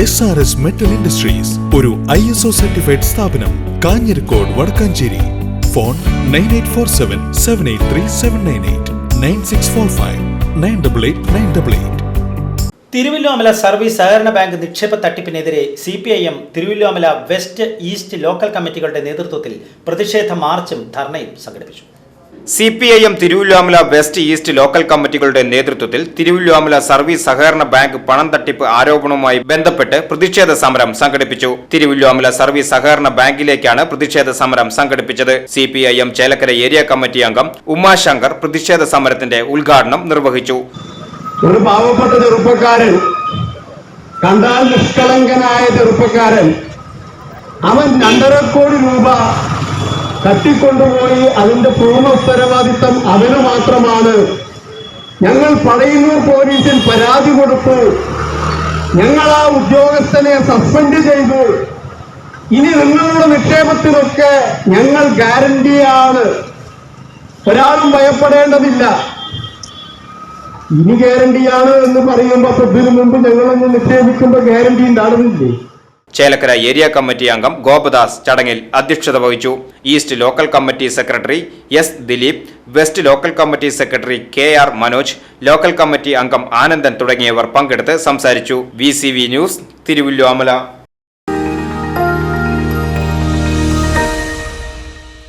S R S metal industries ഒരു I S O certified സ്ഥാപനം Kanjirakode Vadakkanchery. Phone nine eight four seven seven eight three seven nine eight nine six four five nine double eight nine double eight Thiruvilwamala service സഹകരണ bank നിക്ഷേപ തട്ടിപ്പിനെതിരെ C P I M Thiruvilwamala west east local കമ്മിറ്റികളുടെ നേതൃത്വത്തിൽ പ്രതിഷേധ മാർച്ചും ധർണയും സംഘടിപ്പിച്ചു. C P I M Thiruvilwamala west east local കമ്മിറ്റികളുടെ നേതൃത്വത്തിൽ Thiruvallamala service സഹകരണ bank പണം തട്ടിപ്പ് ആരോപണവുമായി ബന്ധപ്പെട്ട് പ്രതിഷേധ സമരം സംഘടിപ്പിച്ചു. തിരുവല്ലാമല സർവീസ് സഹകരണ ബാങ്കിലേക്കാണ് പ്രതിഷേധ സമരം സംഘടിപ്പിച്ചത്. C P I M Chelakkara area committee അംഗം ഉമാശങ്കർ പ്രതിഷേധ സമരത്തിന്റെ ഉദ്ഘാടനം നിർവഹിച്ചു. ഒരു പാവപ്പെട്ട ചെറുപ്പക്കാരൻ കണ്ടാൽ നിഷ്കളങ്കനായ ചെറുപ്പക്കാരൻ അവൻ രണ്ടര കോടി രൂപ തട്ടിക്കൊണ്ടുപോയി അതിന്റെ പൂർണ ഉത്തരവാദിത്തം അവന് മാത്രമാണ്. ഞങ്ങൾ പടയന്നൂർ പോലീസിൽ പരാതി കൊടുത്തു. ഞങ്ങൾ ആ ഉദ്യോഗസ്ഥനെ സസ്പെൻഡ് ചെയ്തു. ഇനി നിങ്ങളുടെ നിക്ഷേപത്തിനൊക്കെ ഞങ്ങൾ ഗ്യാരണ്ടിയാണ്. ഒരാളും ഭയപ്പെടേണ്ടതില്ല. ഇനി ഗ്യാരണ്ടിയാണ് എന്ന് പറയുമ്പോ ഇതിനു മുമ്പ് ഞങ്ങളൊന്ന് നിക്ഷേപിക്കുമ്പോ ഗ്യാരണ്ടി ഉണ്ടാകുന്നില്ലേ ചേലക്കര ഏരിയ കമ്മിറ്റി അംഗം ഗോപദാസ് ചടങ്ങിൽ അധ്യക്ഷത വഹിച്ചു. East local committee secretary S Dileep west local committee secretary K R Manoj local committee അംഗം ആനന്ദൻ തുടങ്ങിയവർ പങ്കെടുത്ത് സംസാരിച്ചു. V news Thiruvilwamala